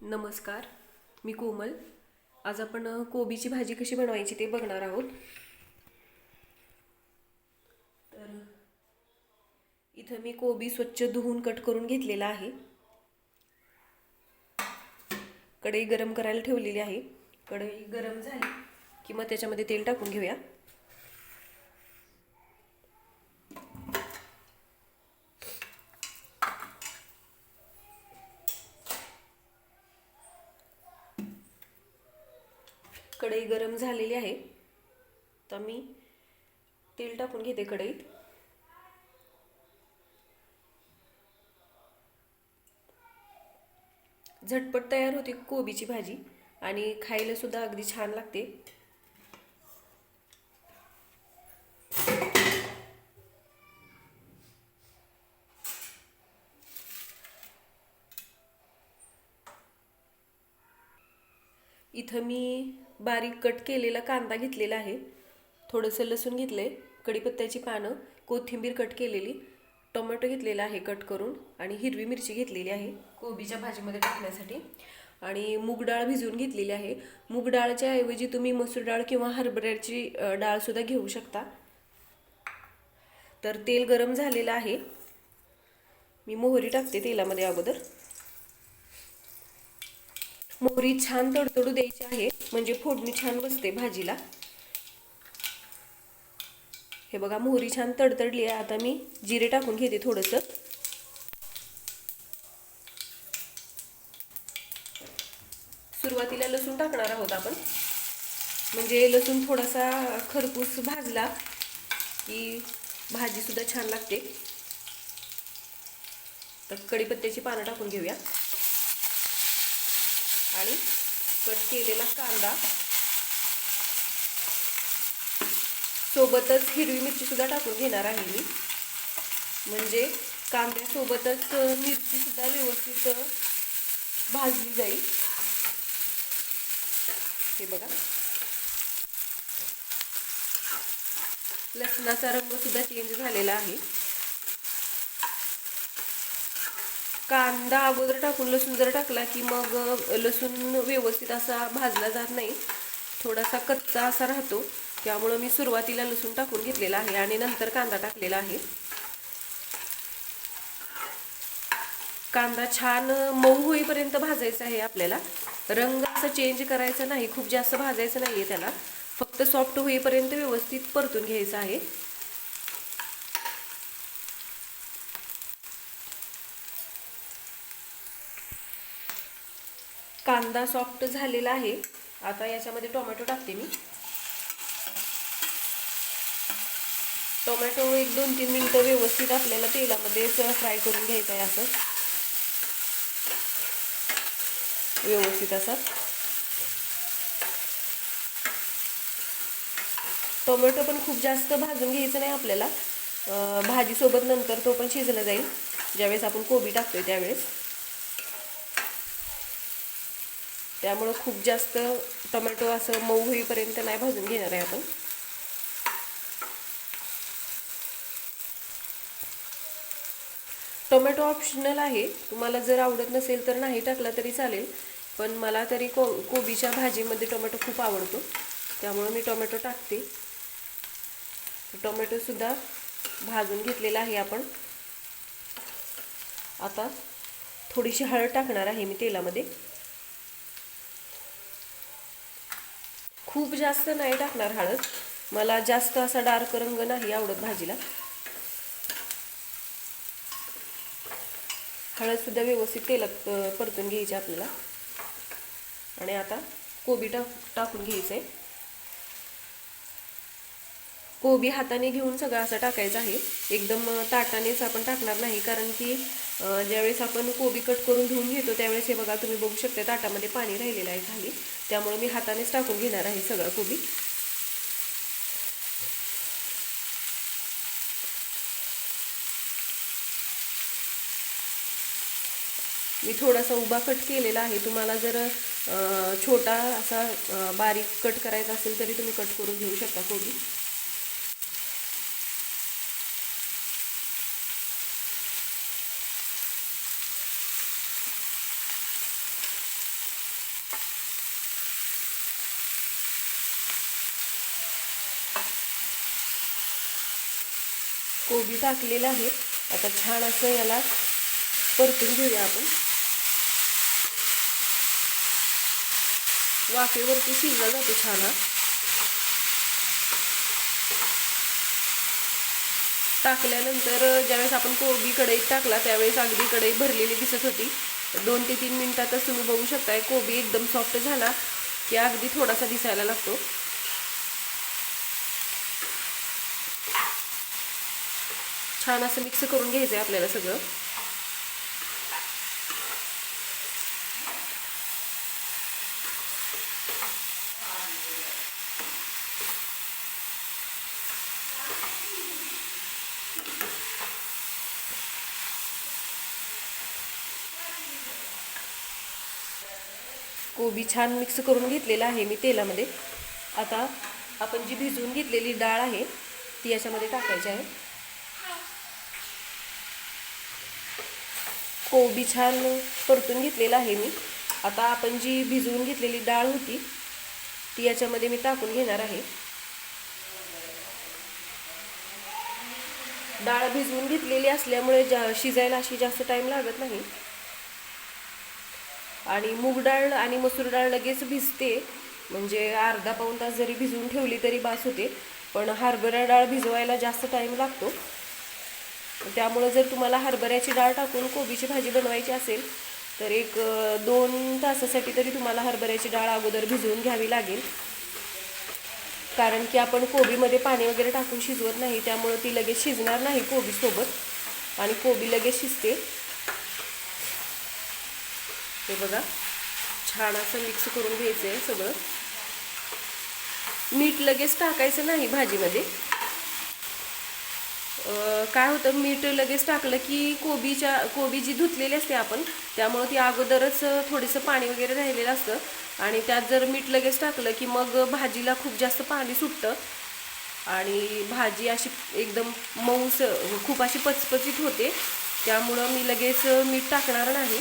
नमस्कार मी कोमल. आज आपण कोबीची भाजी कशी बनवायची ते बघणार आहोत. तर इथं मी कोबी स्वच्छ धुवून कट करून घेतलेला आहे. कढई गरम करायला ठेवलेली आहे. कढई गरम झाली की मग त्याच्यामध्ये तेल टाकून घेऊया. कढई गरम झालेली आहे. तर मी तेल टाकून घेते कढईत. झटपट तयार होते कोबीची भाजी आणि खायला सुद्धा अगदी छान लागते. इथं मी बारीक कट केलेला कांदा घेतलेला आहे. थोडंसं लसूण घेतलं आहे कढीपत्त्याची पानं कोथिंबीर कट केलेली टोमॅटो घेतलेला आहे कट करून आणि हिरवी मिरची घेतलेली आहे कोबीच्या भाजीमध्ये टाकण्यासाठी. आणि मूग डाळ भिजवून घेतलेली आहे. मूग डाळच्या ऐवजी तुम्ही मसूर डाळ किंवा हरभऱ्याची डाळसुद्धा घेऊ शकता. तर तेल गरम झालेलं आहे. मी मोहरी टाकते तेलामध्ये अगोदर. मोहरी छान तडतडू द्यायची आहे. म्हणजे फोडणी छान बसते भाजीला. हे बघा मोहरी छान तडतडली आहे. आता मी जिरे टाकून घेते थोडंसं. सुरुवातीला लसूण टाकणार आहोत आपण. म्हणजे लसूण थोडासा खरपूस भाजला की भाजी सुद्धा छान लागते. तर कढीपत्त्याची पानं टाकून घेऊया. आणि कट केलेला कांदा. सोबतच हिरवी मिरचीसुद्धा टाकून घेणार आहे मी. म्हणजे कांद्यासोबतच मिरचीसुद्धा व्यवस्थित भाजली जाईल. हे बघा. लसणाचा रंगसुद्धा चेंज झालेला आहे. कांदा अगोदर टाकून लसूण जर टाकला की मग लसूण व्यवस्थित असा भाजला जात नाही. थोडासा कच्चा असा राहतो. त्यामुळं मी सुरुवातीला लसूण टाकून घेतलेला आहे आणि नंतर कांदा टाकलेला आहे. कांदा छान मऊ होईपर्यंत भाजायचा आहे आपल्याला. रंग असा चेंज करायचा नाही खूप जास्त भाजायचं नाही आहे त्याला. फक्त सॉफ्ट होईपर्यंत व्यवस्थित परतून घ्यायचं आहे. कांदा सॉफ्ट झालेला आहे. आता याच्यामध्ये टोमॅटो टाकते मी. टोमॅटो एक दोन तीन मिनटं व्यवस्थित आपल्याला तेलामध्ये फ्राय करून घ्यायचं आहे असं. व्यवस्थित असं. टोमॅटो पण खूप जास्त भाजून घ्यायचं नाही आपल्याला. भाजीसोबत नंतर तो पण शिजला जाईल. ज्यावेळेस आपण कोबी टाकतोय त्यावेळेस. त्यामुळं खूप जास्त टोमॅटो असं मऊ होईपर्यंत नाही भाजून घेणार आहे आपण. टोमॅटो ऑप्शनल आहे. तुम्हाला जर आवडत नसेल तर नाही टाकला तरी चालेल. पण मला तरी को कोबीच्या भाजीमध्ये टोमॅटो खूप आवडतो. त्यामुळं मी टोमॅटो टाकते. टोमॅटोसुद्धा भाजून घेतलेला आहे आपण. आता थोडीशी हळद टाकणार आहे मी तेलामध्ये. खूप जास्त नाही टाकणार हळद. मला जास्त असा डार्क रंग नाही आवडत भाजीला. हळदसुद्धा व्यवस्थित तेलात परतून घ्यायची आपल्याला. आणि आता कोबी टाक टाकून घ्यायचं आहे कोबी हाताने घेऊन सगळं असं टाकायचं आहे. एकदम ताटानेच आपण टाकणार नाही कारण की ज्यावेळेस आपण कोबी कट करून धुवून घेतो त्यावेळेस हे बघा तुम्ही बघू शकता ताटामध्ये पाणी राहिलेलं आहे खाली. त्यामुळे मी हातानेच टाकून घेणार आहे सगळा कोबी. मी थोडासा उभा कट केलेला आहे. तुम्हाला जर छोटा असा बारीक कट करायचा असेल तरी तुम्ही कट करून घेऊ शकता कोबी. कोबी टाकलेलं आहे. आता छान असं याला परतून घेऊया आपण. वाफेवरती शिजला जातो छान हा. टाकल्यानंतर ज्यावेळेस आपण कोबी कढईत टाकला त्यावेळेस अगदी कढई भरलेली दिसत होती. दोन ते तीन मिनिटातच तुम्ही बघू शकताय कोबी एकदम सॉफ्ट झाला की अगदी थोडासा दिसायला लागतो. छान असं मिक्स करून घ्यायचं आहे आपल्याला सगळं. कोबी छान मिक्स करून घेतलेला आहे मी तेलामध्ये. आता आपण जी भिजवून घेतलेली डाळ आहे ती याच्यामध्ये टाकायची आहे. हो, कोबी छान परतून घेतलेला आहे मी. आता आपण जी भिजवून घेतलेली डाळ होती ती याच्यामध्ये मी टाकून घेणार आहे. डाळ भिजवून घेतलेली असल्यामुळे जा शिजायला अशी जास्त टाईम लागत नाही. आणि मूग डाळ आणि मसूर डाळ लगेच भिजते. म्हणजे अर्धा पाऊण तास जरी भिजवून ठेवली तरी बास होते. पण हरभरा डाळ भिजवायला जास्त टाईम लागतो. त्यामुळं जर तुम्हाला हरभऱ्याची डाळ टाकून कोबीची भाजी बनवायची असेल तर एक दोन तासासाठी तरी तुम्हाला हरभऱ्याची डाळ अगोदर भिजवून घ्यावी लागेल. कारण की आपण कोबीमध्ये पाणी वगैरे टाकून शिजवत नाही त्यामुळं ती लगेच शिजणार नाही कोबीसोबत. आणि कोबी लगेच शिजते. हे बघा छान असं मिक्स करून घ्यायचं आहे सगळं. मीठ लगेच टाकायचं नाही भाजीमध्ये. काय होतं मीठ लगेच टाकलं की कोबीच्या कोबी जी धुतलेली असते आपण त्यामुळं ती अगोदरच थोडंसं पाणी वगैरे राहिलेलं असतं. आणि त्यात जर मीठ लगेच टाकलं की मग भाजीला खूप जास्त पाणी सुटतं. आणि भाजी अशी एकदम मऊस खूप अशी पचपचीत होते. त्यामुळं मी लगेच मीठ टाकणार नाही.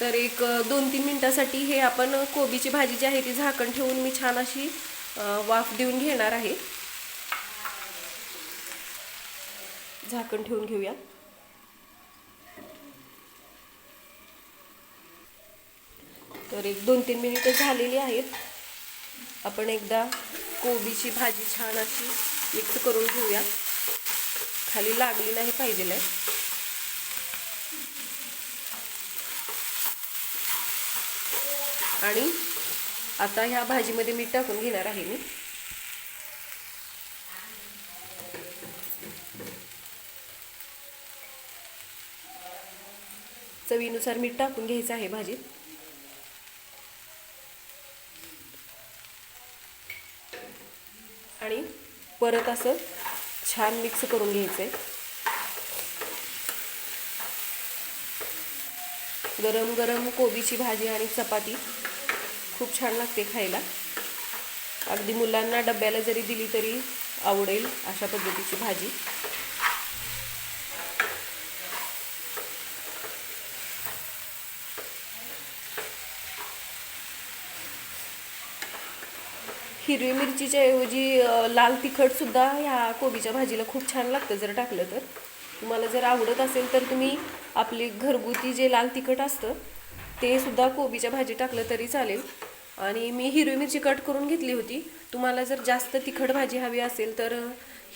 तर एक दोन तीन मिनटासाठी हे आपण कोबीची भाजी जी आहे ती झाकण ठेवून मी छान अशी वाफ देऊन घेणार आहे. झाकण ठेवून घेऊया. तर एक दोन तीन मिनिटं झालेली आहेत. आपण एकदा कोबीची भाजी छान अशी मिक्स करून घेऊया. खाली लागली नाही पाहिजे आहे आणि आता ह्या भाजीमध्ये मीठ टाकून घेणार आहे मी. चवीनुसार मीठ टाकून घ्यायचं आहे भाजीत आणि परत असं छान मिक्स करून घ्यायचं आहे गरम गरम कोबीची भाजी आणि चपाती. खूप छान लागते खायला. अगदी मुलांना डब्याला जरी दिली तरी आवडेल अशा पद्धतीची भाजी. हिरवी मिरचीच्या ऐवजी लाल तिखट सुद्धा ह्या कोबीच्या भाजीला खूप छान लागतं जर टाकलं तर. तुम्हाला जर आवडत असेल तर तुम्ही आपली घरगुती जे लाल तिखट असतं ते सुद्धा कोबीच्या भाजी टाकलं तरी चालेल. आणि मी हिरवी मिरची कट करून घेतली होती. तुम्हाला जर जास्त तिखट भाजी हवी असेल तर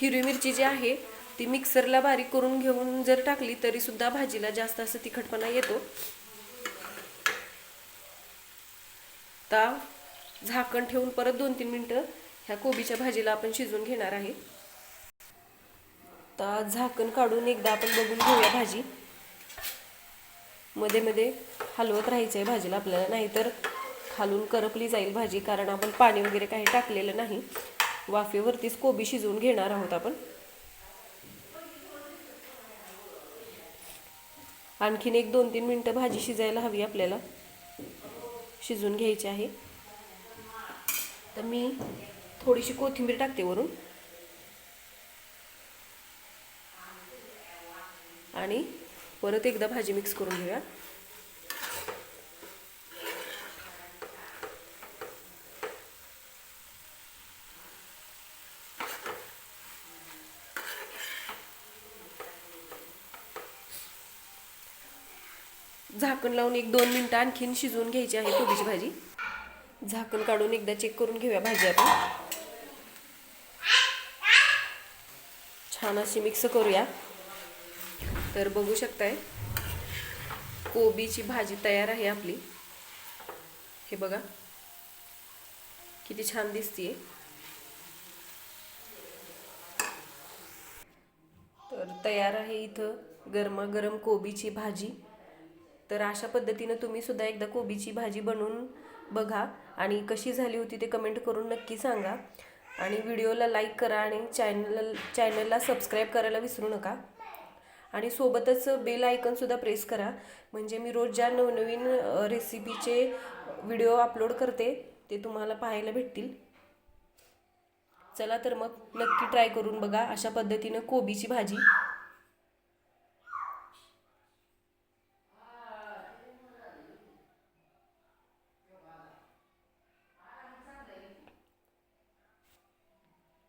हिरवी मिरची जी आहे ती मिक्सरला बारीक करून घेऊन जर टाकली तरी सुद्धा भाजीला जास्त असं तिखटपणा येतो. आता झाकण ठेवून परत दोन तीन मिनटं ह्या कोबीच्या भाजीला आपण शिजवून घेणार आहे. आता झाकण काढून एकदा आपण बघून घेऊया भाजी. मध्ये मध्ये हलवत राहायचं आहे भाजीला आपल्याला. नाहीतर खालून करपली जाईल भाजी कारण आपण पाणी वगैरे काही टाकलेलं नाही. वाफेवरतीच कोबी शिजवून घेणार आहोत आपण. आणखीन एक दोन तीन मिनटं भाजी शिजायला हवी आपल्याला. शिजवून घ्यायची आहे. तर मी थोडीशी कोथिंबीर टाकते वरून. आणि परत एकदा भाजी मिक्स करून घेऊया. झाकण लावून एक दोन मिनटं आणखीन शिजवून घ्यायची आहे कोबीची भाजी. झाकण काढून एकदा चेक करून घेऊया भाजी आपण. छान अशी मिक्स करूया. तर बघू शकताय. कोबीची भाजी तयार आहे आपली. हे बघा. किती छान दिसतीये. तर तयार आहे इथं गरमागरम कोबीची भाजी. तर अशा पद्धतीनं तुम्ही सुद्धा एकदा कोबीची भाजी बनवून बघा आणि कशी झाली होती ते कमेंट करून नक्की सांगा. आणि व्हिडिओला लाईक करा आणि चॅनल चॅनलला सबस्क्राईब करायला विसरू नका. आणि सोबतच बेल आयकनसुद्धा प्रेस करा. म्हणजे मी रोज ज्या नवनवीन रेसिपीचे व्हिडिओ अपलोड करते ते तुम्हाला पाहायला भेटतील. चला तर मग नक्की ट्राय करून बघा अशा पद्धतीनं कोबीची भाजी.